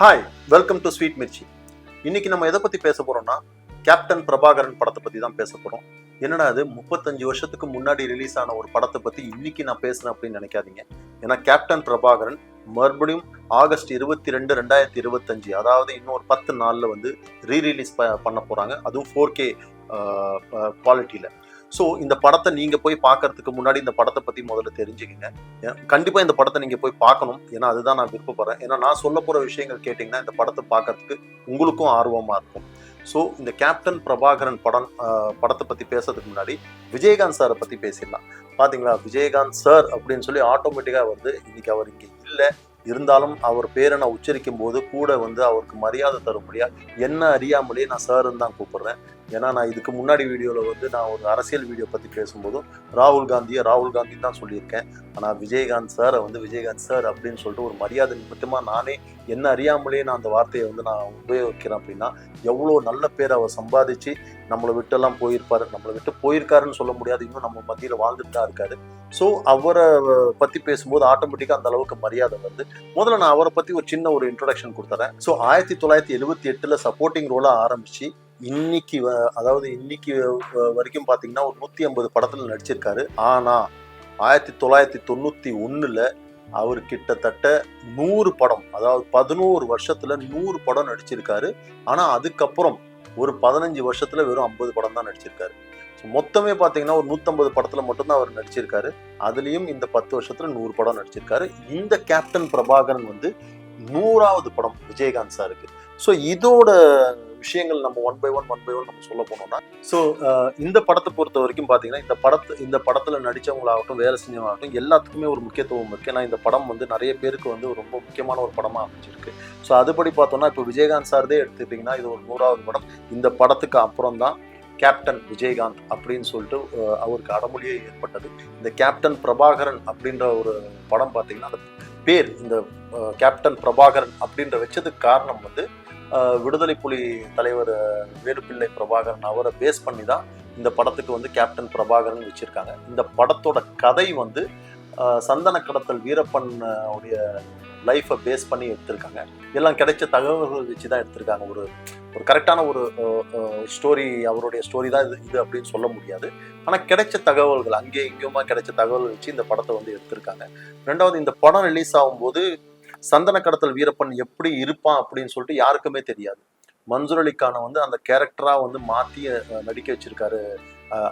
Hi welcome to sweet Mirchi இன்னைக்கு நம்ம எதை பத்தி பேச போறோம்னா கேப்டன் பிரபாகரன் படத்தை பத்தி தான் பேச போறோம். என்னடா அது முப்பத்தஞ்சு வருஷத்துக்கு முன்னாடி ரிலீஸ் ஆன ஒரு படத்தை பத்தி இன்னைக்கு நான் பேசுறேன் அப்படின்னு நினைக்காதீங்க. ஏன்னா கேப்டன் பிரபாகரன் மறுபடியும் ஆகஸ்ட் இருபத்தி ரெண்டு ரெண்டாயிரத்தி இருபத்தஞ்சு அதாவது இன்னொரு பத்து நாளில் வந்து ரீ ரிலீஸ் பண்ண போறாங்க. அதுவும் ஃபோர் கே குவாலிட்டியில ஸோ இந்த படத்தை நீங்கள் போய் பார்க்கறதுக்கு முன்னாடி இந்த படத்தை பற்றி முதல்ல தெரிஞ்சுக்கங்க. கண்டிப்பாக இந்த படத்தை நீங்கள் போய் பார்க்கணும். ஏன்னா அதுதான் நான் விருப்பப்படுறேன். ஏன்னா நான் சொல்ல போகிற விஷயங்கள் கேட்டிங்கன்னா இந்த படத்தை பார்க்கறதுக்கு உங்களுக்கும் ஆர்வமாக இருக்கும். ஸோ இந்த கேப்டன் பிரபாகரன் படம் படத்தை பற்றி பேசுறதுக்கு முன்னாடி விஜயகாந்த் சாரை பற்றி பேசிடலாம். பார்த்தீங்களா விஜயகாந்த் சார் அப்படின்னு சொல்லி ஆட்டோமேட்டிக்காக வந்து இன்னைக்கு அவர் இங்கே இல்லை. இருந்தாலும் அவர் பேரை நான் உச்சரிக்கும் போது கூட வந்து அவருக்கு மரியாதை தரும்படியா என்ன அறியாமலே நான் சாருன்னு தான் கூப்பிடுறேன். ஏன்னா நான் இதுக்கு முன்னாடி வீடியோவில் வந்து நான் ஒரு அரசியல் வீடியோ பற்றி பேசும்போதும் ராகுல் காந்தியை ராகுல் காந்தி தான் சொல்லியிருக்கேன். ஆனால் விஜயகாந்த் சாரை வந்து விஜயகாந்த் சார் அப்படின்னு சொல்லிட்டு ஒரு மரியாதை நிமித்தமாக நானே என்ன அறியாமலே நான் அந்த வார்த்தையை வந்து நான் உபயோகிக்கிறேன் அப்படின்னா எவ்வளோ நல்ல பேர் அவர் சம்பாதிச்சு நம்மளை விட்டெல்லாம் போயிருப்பாரு. நம்மளை விட்டு போயிருக்காருன்னு சொல்ல முடியாது. இன்னும் நம்ம மத்தியில் வாழ்ந்துட்டு தான் இருக்காரு. ஸோ அவரை பற்றி பேசும்போது ஆட்டோமேட்டிக்காக அந்த அளவுக்கு மரியாதை வருது முதல்ல நான் அவரை பற்றி ஒரு சின்ன ஒரு இன்ட்ரொடக்ஷன் கொடுத்துறேன். ஸோ ஆயிரத்தி தொள்ளாயிரத்தி எழுபத்தி எட்டில் சப்போர்ட்டிங் ரோலாக ஆரம்பித்து இன்னைக்கு வ- அதாவது இன்னைக்கு வரைக்கும் பார்த்தீங்கன்னா ஒரு நூற்றி ஐம்பது படத்தில் நடிச்சிருக்காரு. ஆனால் ஆயிரத்தி தொள்ளாயிரத்தி தொண்ணூற்றி ஒன்றில் அவர் கிட்டத்தட்ட நூறு படம் அதாவது பதினோரு வருஷத்தில் நூறு படம் நடிச்சிருக்காரு. ஆனால் அதுக்கப்புறம் ஒரு பதினஞ்சு வருஷத்தில் வெறும் ஐம்பது படம் தான் நடிச்சிருக்காரு. ஸோ மொத்தமே பார்த்தீங்கன்னா ஒரு நூற்றம்பது படத்தில் மட்டும்தான் அவர் நடிச்சிருக்காரு. அதுலேயும் இந்த பத்து வருஷத்தில் நூறு படம் நடிச்சிருக்காரு. இந்த கேப்டன் பிரபாகரன் வந்து நூறாவது படம் விஜயகாந்த் சாருக்கு. ஸோ இதோட விஷயங்கள் நம்ம one by one one by one நம்ம சொல்ல போனோம்னா ஸோ uh, இந்த படத்தை பொறுத்த வரைக்கும் பார்த்தீங்கன்னா இந்த படத்து இந்த படத்தில் நடித்தவங்களாகட்டும் வேலை செஞ்சவங்களாகட்டும் எல்லாத்துக்குமே ஒரு முக்கியத்துவம் இருக்குது ஏன்னா இந்த படம் வந்து நிறைய பேருக்கு வந்து ரொம்ப முக்கியமான ஒரு படமாக அமைஞ்சிருக்கு. ஸோ அதுபடி பார்த்தோம்னா இப்போ விஜயகாந்த் சார்தே எடுத்துக்கிட்டிங்கன்னா இது ஒரு நூறாவது படம். இந்த படத்துக்கு அப்புறம் தான் கேப்டன் விஜயகாந்த் அப்படின்னு சொல்லிட்டு uh, அவருக்கு அடமொழியே ஏற்பட்டது. இந்த கேப்டன் பிரபாகரன் அப்படின்ற ஒரு படம் பார்த்தீங்கன்னா அந்த பேர் இந்த uh, கேப்டன் பிரபாகரன் அப்படின்ற வச்சதுக்கு காரணம் வந்து விடுதலை புலி தலைவர் அஹ், வேலுப்பிள்ளை பிரபாகரன் அவரை பேஸ் பண்ணி தான் இந்த படத்துக்கு வந்து கேப்டன் பிரபாகரன் வச்சுருக்காங்க. இந்த படத்தோட கதை வந்து சந்தன கடத்தல் வீரப்பன் உடைய லைஃப்பை பேஸ் பண்ணி எடுத்திருக்காங்க. எல்லாம் கிடைச்ச தகவல்கள் வச்சு தான் எடுத்திருக்காங்க. ஒரு ஒரு கரெக்டான ஒரு ஸ்டோரி அவருடைய ஸ்டோரி தான் இது இது அப்படின்னு சொல்ல முடியாது. ஆனால் கிடைச்ச தகவல்கள் அங்கே இங்கேயுமா கிடைச்ச தகவல் வச்சு இந்த படத்தை வந்து எடுத்திருக்காங்க. ரெண்டாவது இந்த படம் ரிலீஸ் ஆகும்போது சந்தன கடத்தல் வீரப்பன் எப்படி இருப்பான் அப்படின்னு சொல்லிட்டு யாருக்குமே தெரியாது. மன்சூர் அலிகானை வந்து அந்த கேரக்டரா வந்து மாற்றி நடிக்க வச்சிருக்காரு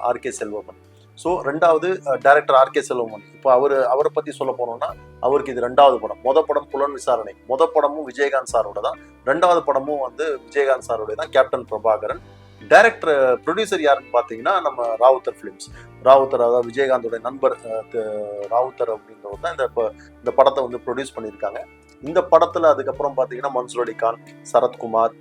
ஆர்கே செல்வமன். ஸோ ரெண்டாவது டைரக்டர் ஆர்கே செல்வமன். இப்போ அவர் அவரை பற்றி சொல்ல போனோம்னா அவருக்கு இது ரெண்டாவது படம். மொத படம் புலன் விசாரணை. மொத படமும் விஜயகாந்த் சாரோட தான் ரெண்டாவது படமும் வந்து விஜயகாந்த் சாரோட தான் கேப்டன் பிரபாகரன் டைரக்டர் ப்ரொடியூசர் யாருன்னு பார்த்தீங்கன்னா நம்ம ராவுத்தர் ஃபிலிம்ஸ் ராவுத்தர் அதாவது விஜயகாந்தோட நண்பர் ராவுத்தர் அப்படின்றவர் தான் இந்த ப- இந்த படத்தை வந்து ப்ரொடியூஸ் பண்ணியிருக்காங்க. இந்த படத்தில் அதுக்கப்புறம் பார்த்தீங்கன்னா மன்சூர் அலிகான் சரத்குமார்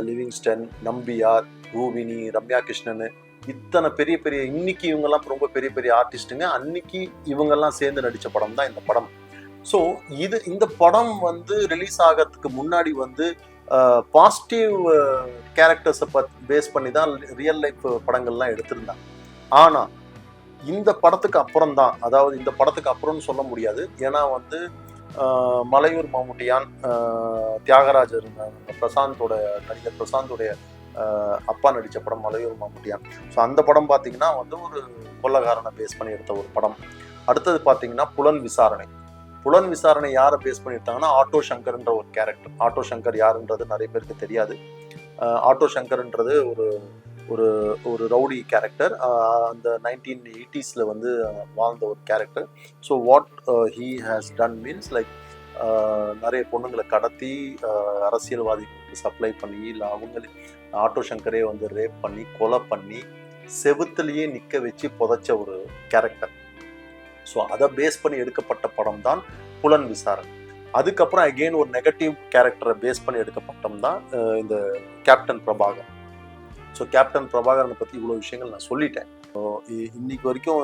லிவிங்ஸ்டன் நம்பியார் ரூபினி ரம்யா கிருஷ்ணன் இத்தனை பெரிய பெரிய இன்னைக்கு இவங்கெல்லாம் ரொம்ப பெரிய பெரிய ஆர்டிஸ்ட்டுங்க அன்னைக்கு இவங்கெல்லாம் சேர்ந்து நடித்த படம் தான் இந்த படம். ஸோ இது இந்த படம் வந்து ரிலீஸ் ஆகிறதுக்கு முன்னாடி வந்து பாசிட்டிவ் கேரக்டர்ஸை பத் பேஸ் பண்ணி தான் ரியல் லைஃப் படங்கள்லாம் எடுத்திருந்தாங்க. ஆனால் இந்த படத்துக்கு அப்புறம் தான் அதாவது இந்த படத்துக்கு அப்புறம்னு சொல்ல முடியாது. ஏன்னா வந்து மலையூர் மம்முட்டியான் தியாகராஜர் அஹ், பிரசாந்தோட நடிகர் பிரசாந்தோடைய அப்பா நடித்த படம் மலையூர் மம்முட்டியான். ஸோ அந்த படம் பார்த்தீங்கன்னா வந்து ஒரு கொள்ளக்காரனை பேஸ் பண்ணி எடுத்த ஒரு படம். அடுத்தது பார்த்தீங்கன்னா புலன் விசாரணை. புலன் விசாரணை யாரை பேஸ் பண்ணியிருந்தாங்கன்னா ஆட்டோ சங்கர்ன்ற ஒரு கேரக்டர் ஆட்டோ சங்கர் யாருன்றது நிறைய பேருக்கு தெரியாது. ஆட்டோ சங்கர்ன்றது ஒரு ஒரு ஒரு ரவுடி கேரக்டர் அந்த நைன்டீன் எயிட்டிஸில் வந்து வாழ்ந்த ஒரு character so what he has done means like நிறைய பொண்ணுங்களை கடத்தி அரசியல்வாதிகளுக்கு சப்ளை பண்ணி இல்லை அவங்களே ஆட்டோ சங்கரே வந்து ரேப் பண்ணி கொலை பண்ணி செவுத்துலேயே நிற்க வச்சு புதைச்ச ஒரு கேரக்டர் ஸோ அதை பேஸ் பண்ணி எடுக்கப்பட்ட படம் தான் புலன் விசாரணை. அதுக்கப்புறம் அகெயின் ஒரு நெகட்டிவ் கேரக்டரை பேஸ் பண்ணி எடுக்கப்பட்டம் தான் இந்த கேப்டன் பிரபாகர் ஸோ கேப்டன் பிரபாகரனை பற்றி இவ்வளோ விஷயங்கள் நான் சொல்லிட்டேன். இ- இன்னைக்கு வரைக்கும்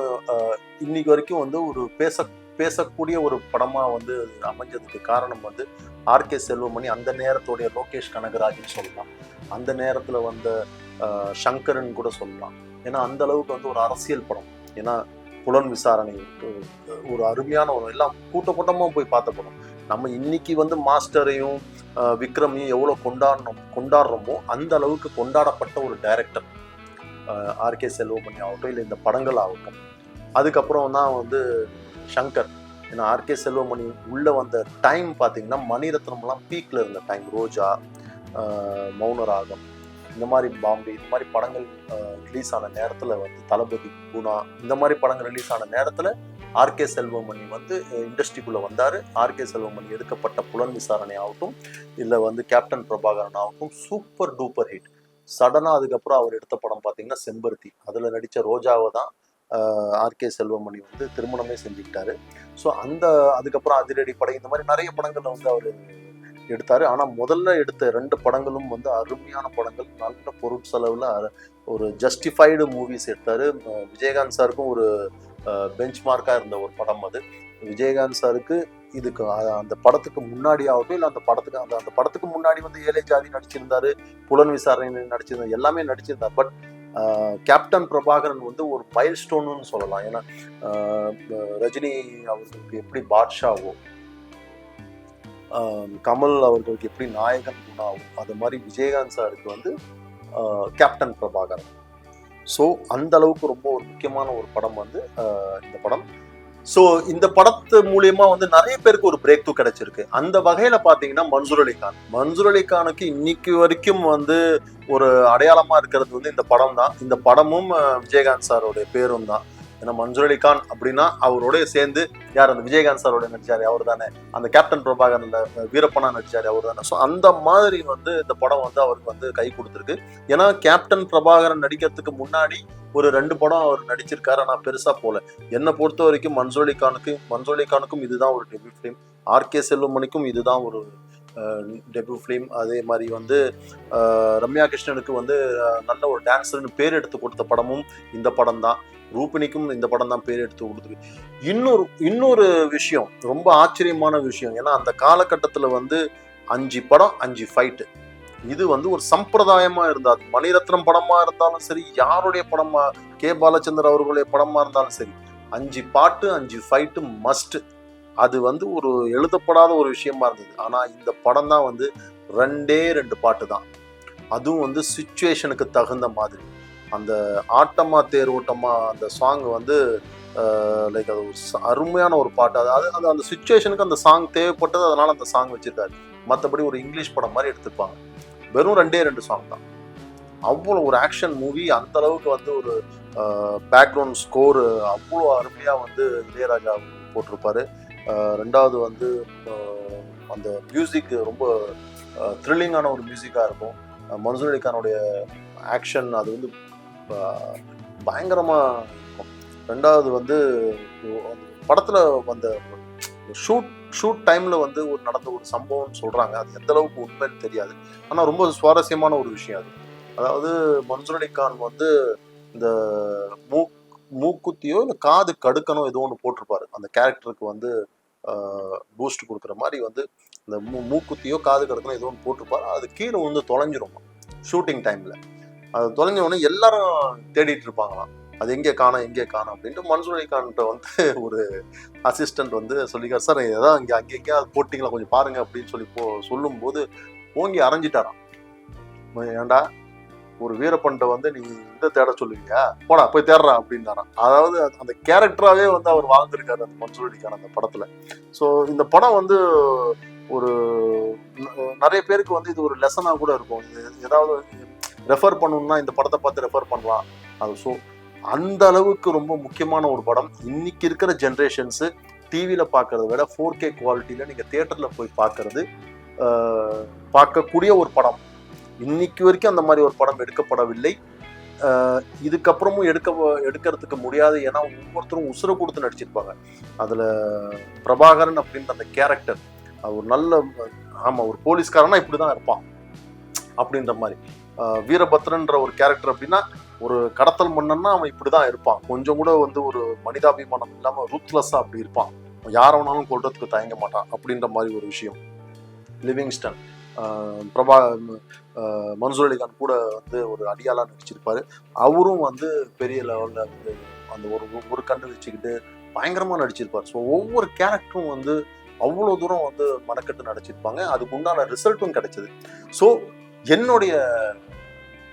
இன்னைக்கு வரைக்கும் வந்து ஒரு பேச பேசக்கூடிய ஒரு படமாக வந்து அமைஞ்சதுக்கு காரணம் வந்து ஆர்கே செல்வமணி அந்த நேரத்துடைய லோகேஷ் கனகராஜ்னு சொல்லலாம். அந்த நேரத்தில் வந்த சங்கரன் கூட சொல்லலாம். ஏன்னா அந்த அளவுக்கு வந்து ஒரு அரசியல் படம். ஏன்னா புலன் விசாரணை ஒரு- அருமையான ஒரு எல்லாம் கூட்ட கூட்டமாக போய் பார்த்த படம். நம்ம இன்னைக்கு வந்து மாஸ்டரையும் விக்ரமையும் எவ்வளோ கொண்டாடணும் கொண்டாடுறோமோ அந்த அளவுக்கு கொண்டாடப்பட்ட ஒரு டைரக்டர் ஆர்கே செல்வமணி ஆகட்டும் இல்லை இந்த படங்கள் ஆகட்டும். அதுக்கப்புறம் தான் வந்து சங்கர். ஏன்னா ஆர்கே செல்வமணி உள்ளே வந்த டைம் பார்த்தீங்கன்னா மணிரத்னம்லாம் பீக்கில் இருந்த டைம் ரோஜா மௌனராகம் இந்த மாதிரி பாம்பே இந்த மாதிரி படங்கள் ரிலீஸ் ஆன நேரத்தில் வந்து தளபதி குணா இந்த மாதிரி படங்கள் ரிலீஸ் ஆன நேரத்தில் ஆர்கே செல்வமணி வந்து இண்டஸ்ட்ரிக்குள்ளே வந்தார். ஆர்கே செல்வமணி எடுக்கப்பட்ட புலன் விசாரணை ஆகட்டும் இல்லை வந்து கேப்டன் பிரபாகரன் ஆகட்டும் சூப்பர் டூப்பர் ஹிட் சடனாக அதுக்கப்புறம் அவர் எடுத்த படம் பார்த்தீங்கன்னா செம்பருத்தி. அதில் நடித்த ரோஜாவை தான் ஆர்கே செல்வமணி வந்து திருமணமே செஞ்சுக்கிட்டாரு. ஸோ அந்த அதுக்கப்புறம் அதிரடி படை இந்த மாதிரி நிறைய படங்களில் வந்து அவர் எடுத்தார். ஆனால் முதல்ல எடுத்த ரெண்டு படங்களும் வந்து அருமையான படங்கள். நல்ல பொருட்செலவில் ஒரு ஜஸ்டிஃபைடு மூவிஸ் எடுத்தார். விஜயகாந்த் சாருக்கும் ஒரு பெஞ்ச் மார்க்காக இருந்த ஒரு படம் அது. விஜயகாந்த் சாருக்கு இதுக்கு அந்த படத்துக்கு முன்னாடி ஆகட்டும் இல்லை அந்த படத்துக்கு அந்த அந்த படத்துக்கு முன்னாடி வந்து ஏழை ஜாதி நடிச்சிருந்தாரு புலன் விசாரணை நடிச்சிருந்தார் எல்லாமே நடிச்சிருந்தார். பட் கேப்டன் பிரபாகரன் வந்து ஒரு மைல் ஸ்டோன்னு சொல்லலாம். ஏன்னா ரஜினி அவர்களுக்கு எப்படி பாட்ஷாவோ கமல் அவர்களுக்கு எப்படி நாயகன் குணாவும் அது மாதிரி விஜயகாந்த் சாருக்கு வந்து கேப்டன் பிரபாகரன். ஸோ அந்த அளவுக்கு ரொம்ப ஒரு முக்கியமான ஒரு படம் வந்து இந்த படம். ஸோ இந்த படத்து மூலியமா வந்து நிறைய பேருக்கு ஒரு பிரேக் தூ கிடைச்சிருக்கு. அந்த வகையில பாத்தீங்கன்னா மன்சூர் அலிகான். மன்சூர் அலிகானுக்கு இன்னைக்கு வரைக்கும் வந்து ஒரு அடையாளமா இருக்கிறது வந்து இந்த படம் தான் இந்த படமும் விஜயகாந்த் சாரோடைய பேரும் தான் ஏன்னா மன்சூர் அலி கான் அப்படின்னா அவரோடய சேர்ந்து யார்? அந்த விஜயகாந்த் சாரோட நடிச்சார் அவர் தானே. அந்த கேப்டன் பிரபாகரன்ல வீரப்பனா நடிச்சார் அவர் தானே. ஸோ அந்த மாதிரி வந்து இந்த படம் வந்து அவருக்கு வந்து கை கொடுத்துருக்கு. ஏன்னா கேப்டன் பிரபாகரன் நடிக்கிறதுக்கு முன்னாடி ஒரு ரெண்டு படம் அவர் நடிச்சிருக்காரு ஆனால் பெருசாக போகல என்னை பொறுத்த வரைக்கும் மன்சூர் கானுக்கு மன்சூர் கானுக்கும் இதுதான் ஒரு டெபியூ ஃபிலிம் ஆர்கே செல்வமணிக்கும் இதுதான் ஒரு டெபியூ ஃபிலிம் அதே மாதிரி வந்து ரம்யா கிருஷ்ணனுக்கு வந்து நல்ல ஒரு டான்ஸர்னு பேர் எடுத்து கொடுத்த படமும் இந்த படம் தான். ரூபினிக்கும் இந்த படம் தான் பேர் எடுத்து கொடுத்துருக்கு. இன்னொரு இன்னொரு விஷயம் ரொம்ப ஆச்சரியமான விஷயம். ஏன்னா அந்த காலகட்டத்தில் வந்து அஞ்சு படம் அஞ்சு ஃபைட்டு இது வந்து ஒரு சம்பிரதாயமாக இருந்தால் மணிரத்னம் படமாக இருந்தாலும் சரி யாருடைய படமா கே. பாலச்சந்தர் அவர்களுடைய படமாக இருந்தாலும் சரி அஞ்சு பாட்டு அஞ்சு ஃபைட்டு மஸ்ட் அது வந்து ஒரு எழுதப்படாத ஒரு விஷயமா இருந்தது. ஆனால் இந்த படம் தான் வந்து ரெண்டே ரெண்டு பாட்டு தான். அதுவும் வந்து சுச்சுவேஷனுக்கு தகுந்த மாதிரி. அந்த ஆட்டமா தேரோட்டமா அந்த சாங் வந்து லைக் அது ஒரு அருமையான ஒரு பாட்டு. அதாவது அது அந்த சுச்சுவேஷனுக்கு அந்த சாங் தேவைப்பட்டது அதனால அந்த சாங் வச்சிருக்காரு. மற்றபடி ஒரு இங்கிலீஷ் படம் மாதிரி எடுத்துப்பாங்க. வெறும் ரெண்டே ரெண்டு சாங் தான். அவ்வளோ ஒரு ஆக்ஷன் மூவி அந்த அளவுக்கு வந்து ஒரு பேக்ரவுண்ட் ஸ்கோரு அவ்வளோ அருமையாக வந்து இளையராஜா போட்டிருப்பாரு. ரெண்டாவது வந்து அந்த மியூசிக் ரொம்ப த்ரில்லிங்கான ஒரு மியூசிக்காக இருக்கும். மன்சூர் அலிகானுடைய ஆக்ஷன் அது வந்து பயங்கரமாக இருக்கும் ரெண்டாவது வந்து படத்தில் வந்த ஷூட் ஷூட் டைமில் வந்து ஒரு நடந்த ஒரு சம்பவம்னு சொல்கிறாங்க அது எந்த அளவுக்கு உண்மைன்னு தெரியாது. ஆனால் ரொம்ப சுவாரஸ்யமான ஒரு விஷயம் அது. அதாவது மன்சூர் அலி கான் வந்து இந்த மூ மூக்குத்தியோ இல்லை காது கடுக்கனோ ஏதோ ஒன்று போட்டிருப்பாரு. அந்த கேரக்டருக்கு வந்து பூஸ்ட் கொடுக்குற மாதிரி வந்து இந்த மூ மூக்குத்தியோ காது கடுக்கனோ ஏதோ ஒன்று போட்டிருப்பாரு. அது கீழே வந்து தொலைஞ்சிரும். ஷூட்டிங் டைமில் அது தொலைஞ்ச உடனே எல்லாரும் தேடிட்டு இருப்பாங்களாம் அது எங்கே காணோம் எங்கே காணோம்? அப்படின்ட்டு மன்சூர் அலி வந்து ஒரு அசிஸ்டன்ட் வந்து சொல்லிக்கார் சார் ஏதாவது இங்கே அங்கே எங்கேயா போட்டிங்களா? கொஞ்சம் பாருங்க அப்படின்னு சொல்லி போ சொல்லும்போது ஓங்கி அரைஞ்சிட்டாராம். ஏண்டா ஒரு வீரப்பண்ட வந்து நீ இந்த தேட சொல்லுவீங்க போடா போய் தேடுறா அப்படின்னாராம். அதாவது அந்த கேரக்டராகவே வந்து அவர் வாழ்ந்திருக்காரு அந்த மன்சூர் அலிகான் அந்த படத்துல. ஸோ இந்த படம் வந்து ஒரு நிறைய பேருக்கு வந்து இது ஒரு லெசனாக கூட இருக்கும். இது ஏதாவது ரெஃபர் பண்ணணும்னா இந்த படத்தை பார்த்து ரெஃபர் பண்ணலாம். அது ஸோ அந்த அளவுக்கு ரொம்ப முக்கியமான ஒரு படம். இன்னைக்கு இருக்கிற ஜென்ரேஷன்ஸு டிவியில் பார்க்கறத விட ஃபோர் கே குவாலிட்டியில் நீங்கள் தேட்டரில் போய் பார்க்கறது பார்க்கக்கூடிய ஒரு படம். இன்னைக்கு வரைக்கும் அந்த மாதிரி ஒரு படம் எடுக்கப்படவில்லை. இதுக்கப்புறமும் எடுக்க எடுக்கிறதுக்கு முடியாது. ஏன்னா ஒவ்வொருத்தரும் உசுரை கொடுத்து நடிச்சிருப்பாங்க. அதில் பிரபாகரன் அப்படின்ற அந்த கேரக்டர் ஒரு நல்ல ஆமாம் ஒரு போலீஸ்காரனா இப்படி தான் இருப்பான். அப்படின்ற மாதிரி. வீரபத்ரன்ற ஒரு கேரக்டர் அப்படின்னா ஒரு கடத்தல் மன்னன்னா அவன் இப்படி தான் இருப்பான். கொஞ்சம் கூட வந்து ஒரு மனிதாபிமானம் இல்லாமல் ரூத்லெஸ்ஸாக அப்படி இருப்பான். யாரை வேணாலும் கொள்றதுக்கு தயங்க மாட்டான் அப்படின்ற மாதிரி ஒரு விஷயம். லிவிங்ஸ்டன் பிரபா மன்சூர் அலிகான் கூட வந்து ஒரு அடியாளா நடிச்சிருப்பாரு. அவரும் வந்து பெரிய லெவல்ல வந்து அந்த ஒரு ஒரு கண்டு வச்சுக்கிட்டு பயங்கரமா நடிச்சிருப்பார். ஸோ ஒவ்வொரு கேரக்டரும் வந்து அவ்வளோ தூரம் வந்து மனக்கட்டு நடிச்சிருப்பாங்க. அதுக்கு உண்டான ரிசல்ட்டும் கிடைச்சது. ஸோ என்னுடைய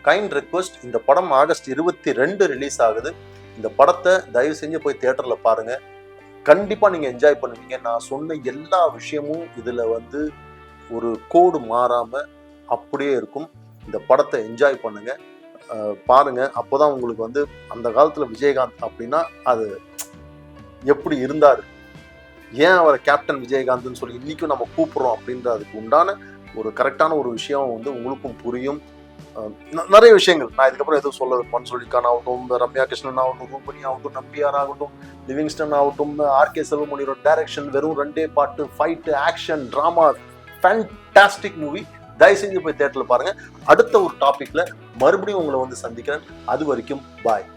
கைண்ட் ரெக்வஸ்ட் இந்த படம் ஆகஸ்ட் இருபத்தி ரெண்டு ரிலீஸ் ஆகுது. இந்த படத்தை தயவு செஞ்சு போய் தேட்டரில் பாருங்க. கண்டிப்பாக நீங்கள் என்ஜாய் பண்ணுவீங்க. நான் சொன்ன எல்லா விஷயமும் இதில் வந்து ஒரு கோடு மாறாமல் அப்படியே இருக்கும். இந்த படத்தை என்ஜாய் பண்ணுங்கள் பாருங்கள் அப்போ தான் உங்களுக்கு வந்து அந்த காலத்தில் விஜயகாந்த் அப்படின்னா அது எப்படி இருந்தார்? ஏன் அவரை கேப்டன் விஜயகாந்த்னு சொல்லி இன்றைக்கும் நம்ம கூப்பிட்றோம் அப்படின்ற அதுக்கு உண்டான ஒரு கரெக்டான ஒரு விஷயம் வந்து உங்களுக்கும் புரியும். நிறைய விஷயங்கள். நான் இதுக்கப்புறம் எதுவும் சொல்ல மண் ஆகட்டும் ரம்யா கிருஷ்ணன் ஆகட்டும் ரூபனி ஆகட்டும் நம்பியார் ஆகட்டும் லிவிங்ஸ்டன் ஆகட்டும் ஆர்கே செல்வமணியோட டைரக்ஷன் வெறும் ரெண்டே பாட்டு fight action drama fantastic movie தயவு செஞ்சு போய் தேட்டரில் பாருங்கள் அடுத்த ஒரு டாப்பிக்கில் மறுபடியும் உங்களை வந்து சந்திக்கிறேன். அது வரைக்கும் பாய்